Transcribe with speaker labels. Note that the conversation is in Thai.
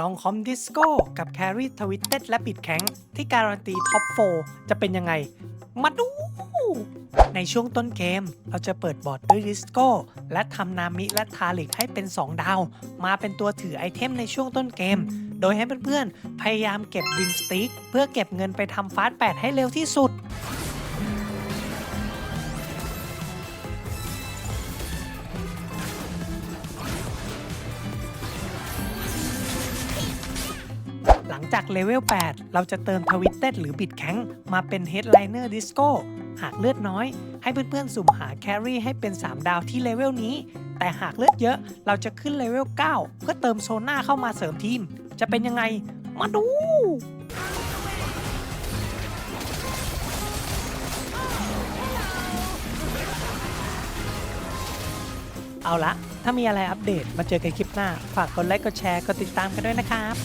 Speaker 1: ลองคอมดิสโก้กับแครี่ทวิตเต็ดและบิดแข็ง ที่การันตีท็อป 4 จะเป็นยังไง มาดู ในช่วงต้นเกม เราจะเปิดบอร์ดด้วยดิสโก้ และทำนามิและทาลิกให้เป็น 2 ดาว มาเป็นตัวถือไอเทมในช่วงต้นเกม โดยให้เพื่อนๆ พยายามเก็บวินสติ๊กเพื่อเก็บเงินไปทำฟาสต์แปดให้เร็วที่สุด ลังจากเลเวล 8 เราจะเติมทวิตเต็ดหรือบิดแข็งมาเป็น Headliner Disco หากเลือดน้อย ให้เพื่อนๆ สุ่มหาแครี่ให้เป็น 3 ดาวที่เลเวลนี้ แต่หากเลือดเยอะเราจะขึ้นเลเวล 9 เพื่อเติมโซน่าเข้ามาเสริมทีม จะเป็นยังไง มาดูเอาละ ถ้ามีอะไรอัปเดต มาเจอกันคลิปหน้า ฝากกดไลค์ กดแชร์ กดติดตามกันด้วยนะครับ